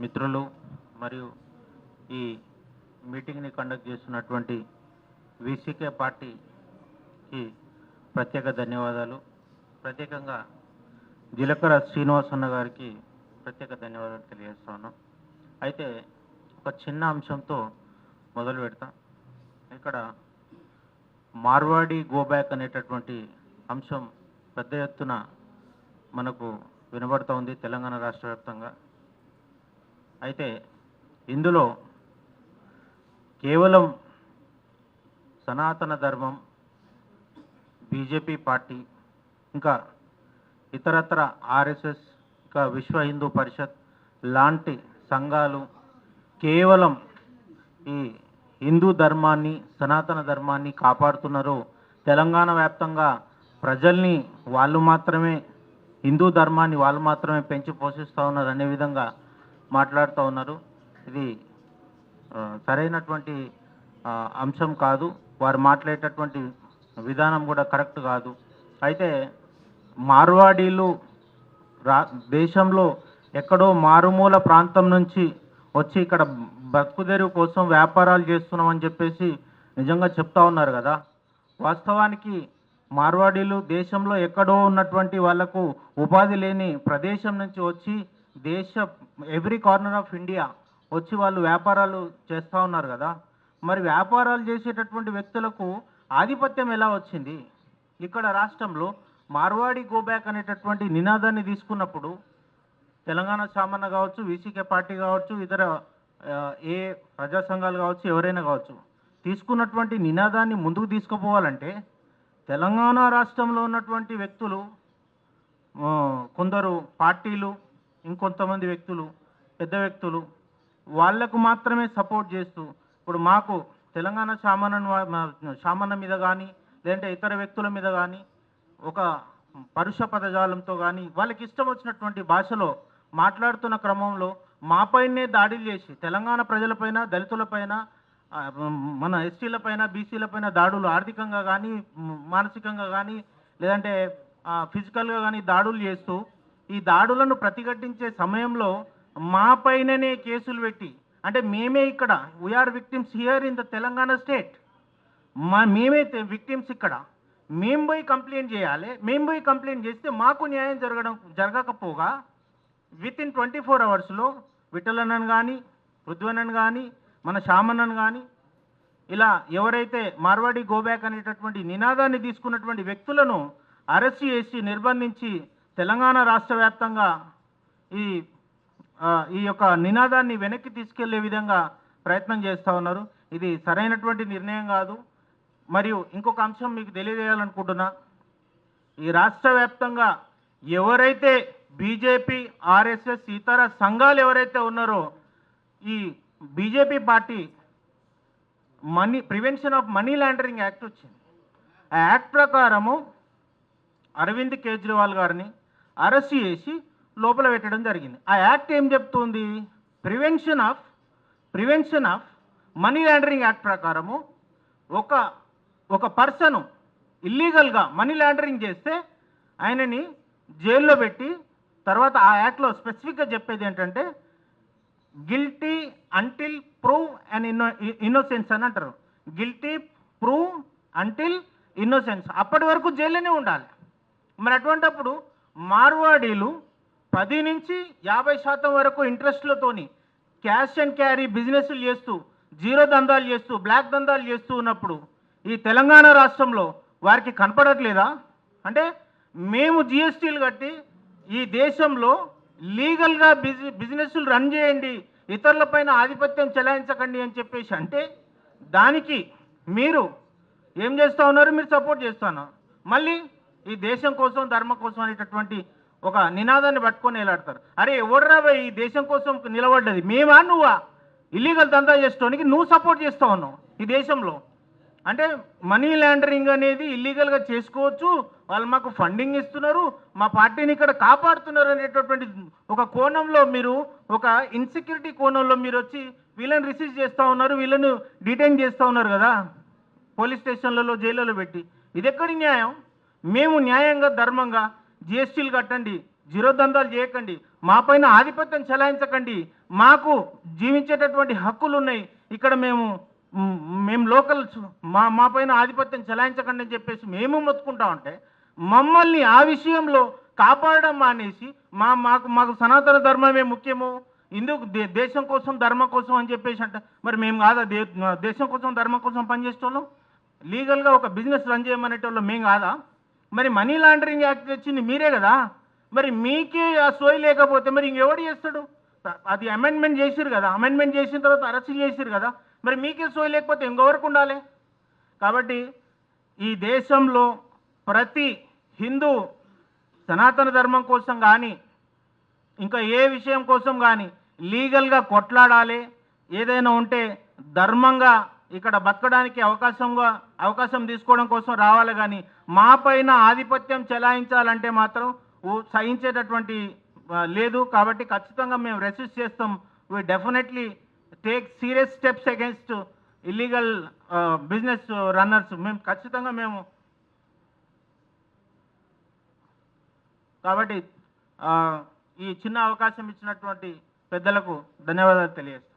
మిత్రులు మరియు ఈ మీటింగ్ని కండక్ట్ చేస్తున్నటువంటి వీసీకే పార్టీకి ప్రత్యేక ధన్యవాదాలు. ప్రత్యేకంగా జిలకర శ్రీనివాసన్న గారికి ప్రత్యేక ధన్యవాదాలు తెలియజేస్తున్నాను. అయితే ఒక చిన్న అంశంతో మొదలు పెడతా. ఇక్కడ మార్వాడి గోబ్యాక్ అనేటటువంటి అంశం పెద్ద ఎత్తున మనకు వినబడుతూ ఉంది తెలంగాణ రాష్ట్ర వ్యాప్తంగా. అయితే ఇందులో కేవలం సనాతన ధర్మం బీజేపీ పార్టీ ఇంకా ఇతరత్ర ఆర్ఎస్ఎస్ ఇంకా విశ్వ హిందూ పరిషత్ లాంటి సంఘాలు కేవలం ఈ హిందూ ధర్మాన్ని సనాతన ధర్మాన్ని కాపాడుతున్నారు. తెలంగాణ వ్యాప్తంగా ప్రజల్ని వాళ్ళు మాత్రమే హిందూ ధర్మాన్ని వాళ్ళు మాత్రమే పెంచి పోషిస్తూ ఉన్నారు అనే విధంగా మాట్లాడుతూ ఉన్నారు. ఇది సరైనటువంటి అంశం కాదు. వారు మాట్లాడేటటువంటి విధానం కూడా కరెక్ట్ కాదు. అయితే మార్వాడీలు రా దేశంలో ఎక్కడో మారుమూల ప్రాంతం నుంచి వచ్చి ఇక్కడ బతుకుదెరువు కోసం వ్యాపారాలు చేస్తున్నామని చెప్పేసి నిజంగా చెప్తా ఉన్నారు కదా. వాస్తవానికి మార్వాడీలు దేశంలో ఎక్కడో ఉన్నటువంటి వాళ్ళకు ఉపాధి లేని ప్రదేశం నుంచి వచ్చి దేశ ఎవ్రీ కార్నర్ ఆఫ్ ఇండియా వచ్చి వాళ్ళు వ్యాపారాలు చేస్తూ ఉన్నారు కదా. మరి వ్యాపారాలు చేసేటటువంటి వ్యక్తులకు ఆధిపత్యం ఎలా వచ్చింది? ఇక్కడ రాష్ట్రంలో మార్వాడి గోబ్యాక్ అనేటటువంటి నినాదాన్ని తీసుకున్నప్పుడు తెలంగాణ సామాన్య కావచ్చు వీసీకే పార్టీ కావచ్చు ఇతర ఏ ప్రజా సంఘాలు కావచ్చు ఎవరైనా కావచ్చు తీసుకున్నటువంటి నినాదాన్ని ముందుకు తీసుకుపోవాలంటే తెలంగాణ రాష్ట్రంలో ఉన్నటువంటి వ్యక్తులు కొందరు పార్టీలు ఇంకొంతమంది వ్యక్తులు పెద్ద వ్యక్తులు వాళ్ళకు మాత్రమే సపోర్ట్ చేస్తూ ఇప్పుడు మాకు తెలంగాణ సామాన్య సామాన్య మీద కానీ లేదంటే ఇతర వ్యక్తుల మీద కానీ ఒక పరుష పదజాలంతో కానీ వాళ్ళకి ఇష్టం వచ్చినటువంటి భాషలో మాట్లాడుతున్న క్రమంలో మాపైనే దాడులు చేసి తెలంగాణ ప్రజలపైన దళితులపైన మన ఎస్టీలపైన బీసీలపైన దాడులు ఆర్థికంగా కానీ మానసికంగా కానీ లేదంటే ఫిజికల్గా కానీ దాడులు చేస్తూ ఈ దాడులను ప్రతిఘటించే సమయంలో మా పైననే కేసులు పెట్టి అంటే మేమే ఇక్కడ we are victims here in the Telangana state మా మేమే విక్టిమ్స్ ఇక్కడ. మేము పోయి కంప్లైంట్ చేయాలి. మేము పోయి కంప్లైంట్ చేస్తే మాకు న్యాయం జరగడం జరగకపోగా విత్ ఇన్ ట్వంటీ ఫోర్ అవర్స్లో విఠలనన్ కానీ పృథ్వనన్ కానీ మన శామనన్ కానీ ఇలా ఎవరైతే మార్వాడి గోబ్యాక్ అనేటటువంటి నినాదాన్ని తీసుకున్నటువంటి వ్యక్తులను అరెస్ట్ చేసి నిర్బంధించి తెలంగాణ రాష్ట్ర వ్యాప్తంగా ఈ ఈ యొక్క నినాదాన్ని వెనక్కి తీసుకెళ్ళే విధంగా ప్రయత్నం చేస్తూ ఉన్నారు. ఇది సరైనటువంటి నిర్ణయం కాదు. మరియు ఇంకొక అంశం మీకు తెలియజేయాలనుకుంటున్నా. ఈ రాష్ట్ర వ్యాప్తంగా ఎవరైతే బీజేపీ ఆర్ఎస్ఎస్ ఇతర సంఘాలు ఎవరైతే ఉన్నారో ఈ BJP party money prevention of money laundering act వచ్చింది. ఆ యాక్ట్ ప్రకారము అరవింద్ కేజ్రీవాల్ గారిని అరెస్ట్ చేసి లోపల పెట్టడం జరిగింది. ఆ యాక్ట్ ఏం చెప్తుంది? Prevention of prevention of money laundering act ప్రకారము ఒక ఒక పర్సను ఇల్లీగల్గా మనీ లాండరింగ్ చేస్తే ఆయనని జైల్లో పెట్టి తర్వాత ఆ యాక్ట్లో స్పెసిఫిక్గా చెప్పేది ఏంటంటే గిల్టీ అంటిల్ ప్రూవ్ అండ్ ఇన్నో ఇన్నోసెన్స్ అని అంటారు. గిల్టీ ప్రూవ్ అంటిల్ ఇన్నోసెన్స్ అప్పటి వరకు జైల్లోనే ఉండాలి. మరి అటువంటప్పుడు మార్వాడీలు పది నుంచి యాభై శాతం వరకు ఇంట్రెస్ట్లతోని క్యాష్ అండ్ క్యారీ బిజినెస్లు చేస్తూ జీరో దందాలు చేస్తూ బ్లాక్ దందాలు చేస్తూ ఉన్నప్పుడు ఈ తెలంగాణ రాష్ట్రంలో వారికి కనపడట్లేదా? అంటే మేము జిఎస్టీలు కట్టి ఈ దేశంలో లీగల్గా బిజి బిజినెస్లు రన్ చేయండి ఇతరులపైన ఆధిపత్యం చెలాయించకండి అని చెప్పేసి అంటే దానికి మీరు ఏం చేస్తూ ఉన్నారు? మీరు సపోర్ట్ చేస్తున్నారు మళ్ళీ ఈ దేశం కోసం ధర్మం కోసం అనేటటువంటి ఒక నినాదాన్ని పట్టుకొని వేలాడతారు అరే ఎవడరా ఈ దేశం కోసం నిలబడ్డది? మేమా నువ్వా? ఇల్లీగల్ దందా చేసుకోవడానికి నువ్వు సపోర్ట్ చేస్తా ఉన్నావు ఈ దేశంలో. అంటే మనీ లాండరింగ్ అనేది ఇల్లీగల్గా చేసుకోవచ్చు. వాళ్ళు మాకు ఫండింగ్ ఇస్తున్నారు. మా పార్టీని ఇక్కడ కాపాడుతున్నారు అనేటటువంటి ఒక కోణంలో మీరు ఒక ఇన్సెక్యూరిటీ కోణంలో మీరు వచ్చి వీళ్ళని రిసీవ్ చేస్తూ ఉన్నారు వీళ్ళను డిటైన్ చేస్తూ ఉన్నారు కదా? పోలీస్ స్టేషన్లలో జైళ్ళలో పెట్టి. ఇది ఎక్కడి న్యాయం? మేము న్యాయంగా ధర్మంగా జిఎస్టీలు కట్టండి జీరో దందాలు చేయకండి మా పైన ఆధిపత్యం చెలాయించకండి మాకు జీవించేటటువంటి హక్కులు ఉన్నాయి. ఇక్కడ మేము మేము లోకల్ మా మాపైన ఆధిపత్యం చెలాయించకండి అని చెప్పేసి మేము మొత్తుకుంటా ఉంటే మమ్మల్ని ఆ విషయంలో కాపాడడం మానేసి మా మాకు మాకు సనాతన ధర్మమే ముఖ్యము. ఇందుకు దే- దేశం కోసం ధర్మం కోసం అని చెప్పేసి అంట మరి మేము కాదా దే దేశం కోసం ధర్మం కోసం పనిచేసేటోళ్ళం? లీగల్గా ఒక బిజినెస్ రన్ చేయమనేటోళ్ళం మేము కాదా? మరి మనీ లాండరింగ్ యాక్ట్ తెచ్చింది మీరే కదా. మరి మీకే ఆ సోయి లేకపోతే మరి ఇంకెవడు చేస్తాడు? అది అమెండ్మెంట్ చేసిరు కదా. అమెండ్మెంట్ చేసిన తర్వాత అరెస్ట్ చేసిరు కదా. మరి మీకే సోయి లేకపోతే ఇంకెవరికి ఉండాలి? కాబట్టి ఈ దేశంలో ప్రతి హిందూ సనాతన ధర్మం కోసం కానీ ఇంకా ఏ విషయం కోసం కానీ లీగల్గా కొట్లాడాలి. ఏదైనా ఉంటే ధర్మంగా ఇక్కడ బతకడానికి అవకాశంగా అవకాశం తీసుకోవడం కోసం రావాలి కానీ మా పైన ఆధిపత్యం చెలాయించాలంటే మాత్రం సహించేటటువంటి లేదు. కాబట్టి ఖచ్చితంగా మేము రెసిస్ట్ చేస్తాం. We definitely take serious steps against illegal business runners మేము ఖచ్చితంగా మేము కాబట్టి ఈ చిన్న అవకాశం ఇచ్చినటువంటి పెద్దలకు ధన్యవాదాలు తెలియజేస్తాం.